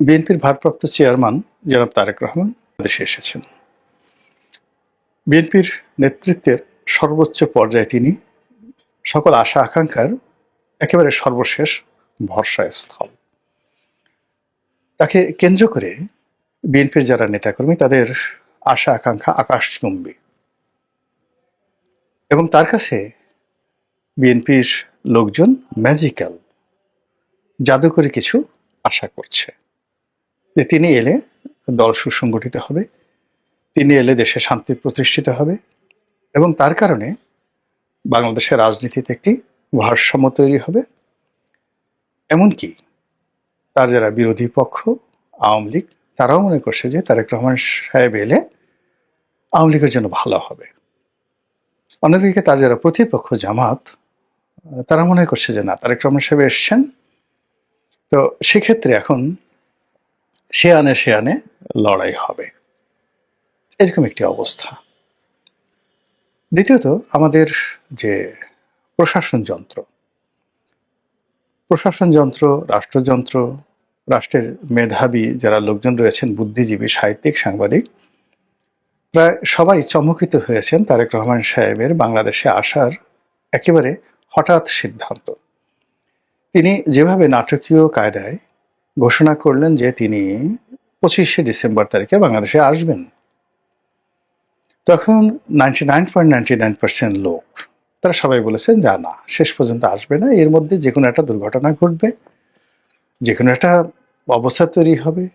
বিএনপির ভারপ্রাপ্ত চেয়ারম্যান জনাব তারেক রহমান দেশে এসেছেন। বিএনপির নেতৃত্বের সর্বোচ্চ পর্যায়ে তিনি সকল আশা আকাঙ্ক্ষার একেবারে সর্বশেষ ভরসা স্থল তাকে কেন্দ্র করে বিএনপির যারা নেতাকর্মী, তাদের আশা আকাঙ্ক্ষা আকাশচুম্বী। এবং তার কাছে বিএনপির লোকজন ম্যাজিক্যাল জাদুকরী কিছু আশা করছে। যে তিনি এলে দল সুসংগঠিত হবে, তিনি এলে দেশে শান্তি প্রতিষ্ঠিত হবে এবং তার কারণে বাংলাদেশের রাজনীতিতে একটি ভারসাম্য তৈরি হবে। এমনকি তার যারা বিরোধী পক্ষ, আওয়ামী লীগ, তারাও মনে করছে যে তারেক রহমান সাহেব এলে আওয়ামী লীগের জন্য ভালো হবে। অন্যদিকে তার যারা প্রতিপক্ষ জামাত, তারা মনে করছে যে না, তারেক রহমান সাহেব এসছেন। তো সেক্ষেত্রে এখন সে আনে সে আনে লড়াই হবে। এরকম একটি অবস্থা। দ্বিতীয়ত, আমাদের যে প্রশাসন যন্ত্র প্রশাসন যন্ত্র, রাষ্ট্রযন্ত্র, রাষ্ট্রের মেধাবী যারা লোকজন রয়েছেন, বুদ্ধিজীবী, সাহিত্যিক, সাংবাদিক, প্রায় সবাই চমকিত হয়েছেন তারেক রহমান সাহেবের বাংলাদেশে আসার একেবারে হঠাৎ সিদ্ধান্ত। তিনি যেভাবে নাটকীয় কায়দায় ঘোষণা করলেন যে তিনি পঁচিশে ডিসেম্বর তারিখে বাংলাদেশে আসবেন। তখন ninety nine point ninety nine percent লোক, তারা সবাই বলেছেন যা, না শেষ পর্যন্ত আসবে না। এর মধ্যে যে কোনো একটা দুর্ঘটনা ঘটবে। যে কোনো একটা অবস্থা তৈরি হবে।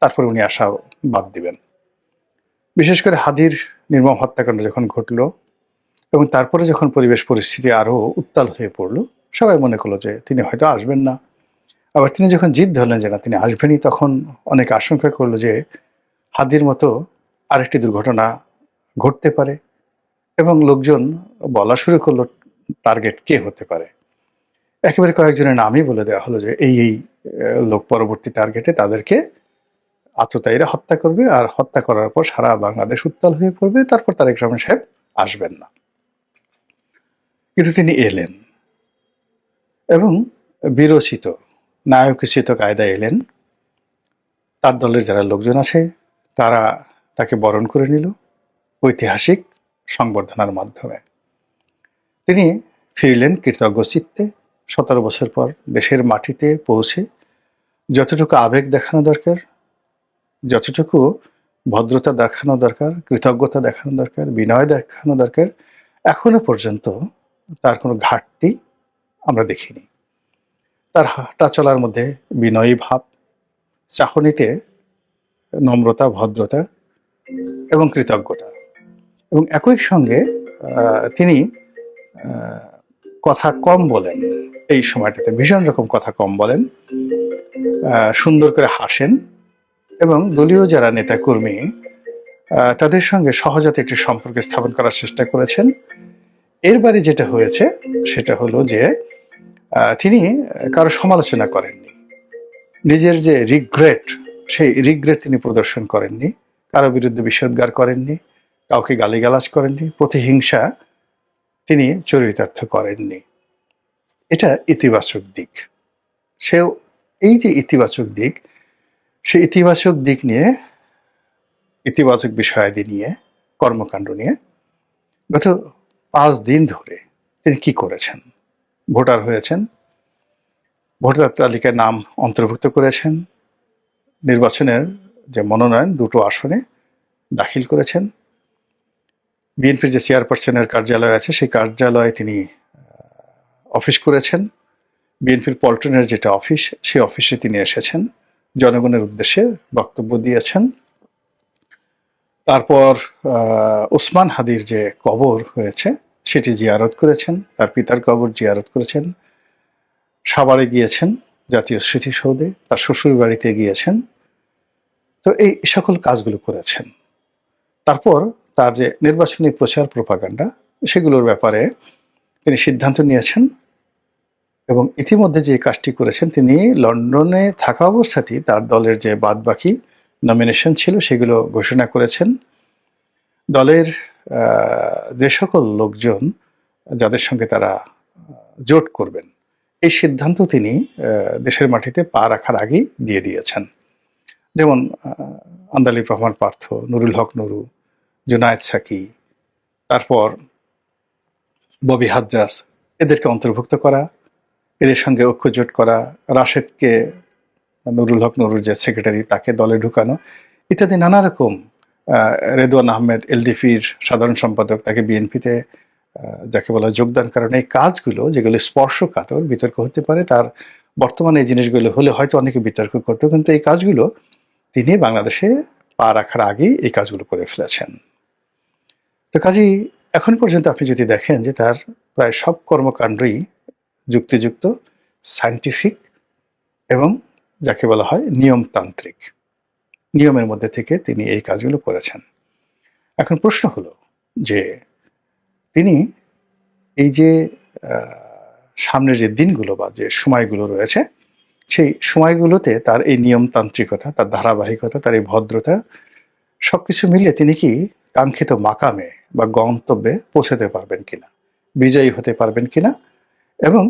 তারপর উনি আসা বাদ দিবেন। বিশেষ করে হাদির নির্মম হত্যাকাণ্ড যখন ঘটলো এবং তারপরে যখন পরিবেশ পরিস্থিতি আরও উত্তাল হয়ে পড়ল, সবাই মনে করল যে তিনি হয়তো আসবেন না। আবার তিনি যখন জিদ ধরলেন যে না, তিনি আসবেনই, তখন অনেক আশঙ্কা করল যে হাদির মতো আরেকটি দুর্ঘটনা ঘটতে পারে এবং লোকজন বলা শুরু করল টার্গেট কে হতে পারে। একেবারে কয়েকজনের নামই বলে দেওয়া হলো যে এই এই লোক পরবর্তী টার্গেটে তাদেরকে আততায়ীরা হত্যা করবে আর হত্যা করার পর সারা বাংলাদেশ উত্তাল হয়ে পড়বে, তারপর তারেক রহমান সাহেব আসবেন না। কিন্তু তিনি এলেন এবং বিরচিত নায়কোচিত কায়দায় এলেন। তার দলের যারা লোকজন আছে, তারা তাকে বরণ করে নিল ঐতিহাসিক সংবর্ধনার মাধ্যমে। তিনি ফিরলেন কৃতজ্ঞ চিত্তে। সতেরো বছর পর দেশের মাটিতে পৌঁছে যতটুকু আবেগ দেখানো দরকার, যতটুকু ভদ্রতা দেখানো দরকার, কৃতজ্ঞতা দেখানো দরকার, বিনয় দেখানো দরকার, এখনও পর্যন্ত তার কোনো ঘাটতি আমরা দেখিনি। তার হাঁটা চলার মধ্যে বিনয়ী ভাব, চাহনিতে নম্রতা, ভদ্রতা এবং কৃতজ্ঞতা। এবং একই সঙ্গে তিনি কথা কম বলেন। এই সময়টাতে ভীষণ রকম কথা কম বলেন সুন্দর করে হাসেন এবং দলীয় যারা নেতাকর্মী তাদের সঙ্গে সহজতে একটি সম্পর্ক স্থাপন করার চেষ্টা করেছেন। এর বারে যেটা হয়েছে, সেটা হলো যে তিনি কারও সমালোচনা করেননি। নিজের যে রিগ্রেট সেই রিগ্রেট তিনি প্রদর্শন করেননি। কারও বিরুদ্ধে বিষোদ্গার করেননি, কাউকে গালিগালাজ করেননি, প্রতিহিংসা তিনি চরিতার্থ করেননি। এটা ইতিবাচক দিক। সেও এই যে ইতিবাচক দিক সেই ইতিবাচক দিক নিয়ে, ইতিবাচক বিষয়াদি নিয়ে, কর্মকাণ্ড নিয়ে গত পাঁচ দিন ধরে তিনি কি করেছেন? ভোটার হয়েছেন। ভোটার তালিকায় নাম অন্তর্ভুক্ত করেছেন। নির্বাচনের যে মনোনয়ন, দুটো আসনে দাখিল করেছেন। বিএনপির যে চেয়ারপারসনের কার্যালয় আছে, সেই কার্যালয়ে তিনি অফিস করেছেন। বিএনপির পল্টনের যেটা অফিস, সেই অফিসে তিনি এসেছেন। জনগণের উদ্দেশ্যে বক্তব্য দিয়েছেন। তারপর ওসমান হাদির যে কবর হয়েছে সেটি জিয়ারত করেছেন, তার পিতার কবর জিয়ারত করেছেন, সাভারে গিয়েছেন, জাতীয় স্মৃতিসৌধে, তার শ্বশুর বাড়িতে গিয়েছেন। তো এই সকল কাজগুলো করেছেন। তারপর তার যে নির্বাচনী প্রচার প্রপাগান্ডা, সেগুলোর ব্যাপারে তিনি সিদ্ধান্ত নিয়েছেন এবং ইতিমধ্যে যে কাজটি করেছেন, তিনি লন্ডনে থাকা অবস্থাতেই তার দলের যে বাদবাকি নমিনেশন ছিল, সেগুলো ঘোষণা করেছেন। দলের যে সকল লোকজন যাদের সঙ্গে তারা জোট করবেন, এই সিদ্ধান্ত তিনি দেশের মাটিতে পা রাখার আগেই দিয়ে দিয়েছেন। যেমন আন্দালিব রহমান পার্থ, নুরুল হক নুরু, জুনায়েদ সাকি, তারপর ববি হাজ্জাস এদেরকে অন্তর্ভুক্ত করা, এদের সঙ্গে ঐক্যজোট করা, রাশেদকে, নুরুল হক নুরুর যে সেক্রেটারি, তাকে দলে ঢুকানো ইত্যাদি নানা রকম রেদওয়ান আহমেদ, এলডিপির সাধারণ সম্পাদক, তাকে বিএনপিতে যাকে বলা যোগদান কারণ এই কাজগুলো, যেগুলো স্পর্শকাতর, বিতর্ক হতে পারে, তার বর্তমানে এই জিনিসগুলো হলে হয়তো অনেকে বিতর্ক করতো কিন্তু এই কাজগুলো তিনি বাংলাদেশে পা রাখার আগেই এই কাজগুলো করে ফেলেছেন। তো কাজেই এখন পর্যন্ত আপনি যদি দেখেন যে তার প্রায় সব কর্মকাণ্ডই যুক্তিযুক্ত সায়েন্টিফিক এবং যাকে বলা হয় নিয়মতান্ত্রিক। নিয়মের মধ্যে থেকে তিনি এই কাজগুলো করেছেন। এখন প্রশ্ন হলো যে তিনি এই যে সামনের যে দিনগুলো বা যে সময়গুলো রয়েছে, সেই সময়গুলোতে তার এই নিয়মতান্ত্রিকতা, তার ধারাবাহিকতা, তার এই ভদ্রতা সবকিছু মিলিয়ে তিনি কি কাঙ্ক্ষিত মাকামে বা গন্তব্যে পৌঁছাতে পারবেন কিনা, বিজয়ী হতে পারবেন কিনা এবং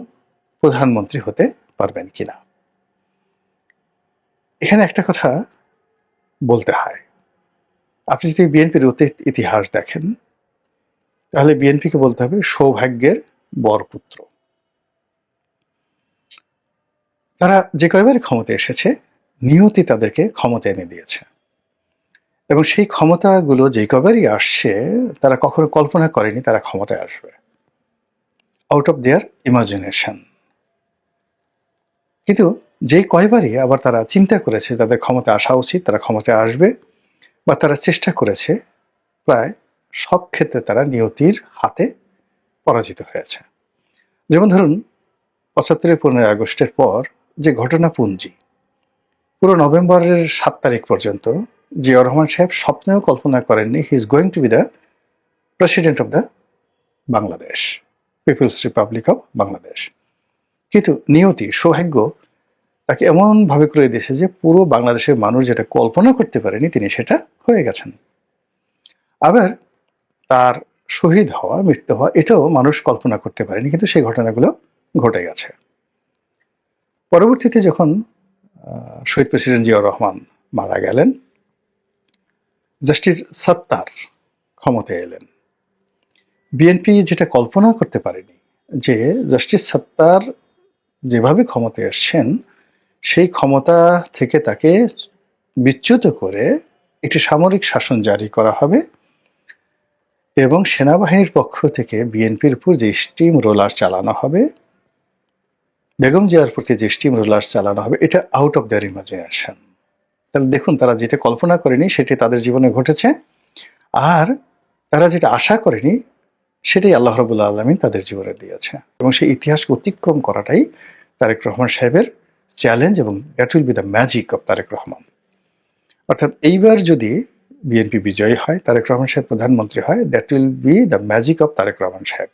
প্রধানমন্ত্রী হতে পারবেন কিনা? এখানে একটা কথা বলতে হয়। আপনি যদি বিএনপির অতীত ইতিহাস দেখেন, তাহলে বিএনপিকে বলতে হবে সৌভাগ্যের বরপুত্র। তারা যে কয়বার ক্ষমতায় এসেছে, নিয়তি তাদেরকে ক্ষমতা এনে দিয়েছে। এবং সেই ক্ষমতাগুলো যে কবারই আসছে, তারা কখনো কল্পনা করেনি তারা ক্ষমতায় আসবে। আউট অফ দেয়ার ইমাজিনেশন কিন্তু যেই কয়বারই আবার তারা চিন্তা করেছে তাদের ক্ষমতা আসা উচিত, তারা ক্ষমতায় আসবে বা তারা চেষ্টা করেছে, প্রায় সব ক্ষেত্রে তারা নিয়তির হাতে পরাজিত হয়েছে। যেমন ধরুন পঁচাত্তরের পনেরোই আগস্টের পর যে ঘটনা ঘটনাপুঞ্জি, পুরো নভেম্বরের সাত তারিখ পর্যন্ত জিয়াউর রহমান সাহেব স্বপ্নেও কল্পনা করেননি he is going to be the president of the Bangladesh people's republic of Bangladesh কিন্তু নিয়তি, সৌভাগ্য তাকে এমনভাবে করে দিয়েছে যে পুরো বাংলাদেশের মানুষ যেটা কল্পনা করতে পারেনি তিনি সেটা হয়ে গেছেন। আবার তার শহীদ হওয়া, মৃত্যু হওয়া, এটাও মানুষ কল্পনা করতে পারেনি, কিন্তু সেই ঘটনাগুলো ঘটে গেছে। পরবর্তীতে যখন শহীদ প্রেসিডেন্ট জিয়াউর রহমান মারা গেলেন, জাস্টিস সত্তার ক্ষমতায় এলেন। বিএনপি যেটা কল্পনা করতে পারেনি যে জাস্টিস সত্তার যেভাবে ক্ষমতায় এসছেন সেই ক্ষমতা থেকে তাকে বিচ্যুত করে একটি সামরিক শাসন জারি করা হবে এবং সেনাবাহিনীর পক্ষ থেকে বিএনপির উপর যে স্টিম রোলার চালানো হবে, বেগম জিয়ার প্রতি যে স্টিম রোলার চালানো হবে, এটা আউট অফ দেয়ার ইমাজিনেশন তাহলে দেখুন, তারা যেটা কল্পনা করেনি সেটি তাদের জীবনে ঘটেছে। আর তারা যেটা আশা করেনি, সেটাই আল্লাহ রবুল্লা আলমিন তাদের জীবনে দিয়েছে। এবং সেই ইতিহাসকে অতিক্রম করাটাই তারেক রহমান সাহেবের চ্যালেঞ্জ এবং that will be the magic of Tarique Rahman অর্থাৎ এইবার যদি বিএনপি বিজয়ী হয় তারেক রহমান সাহেব প্রধানমন্ত্রী হয় that will be the magic of Tarique Rahman সাহেব।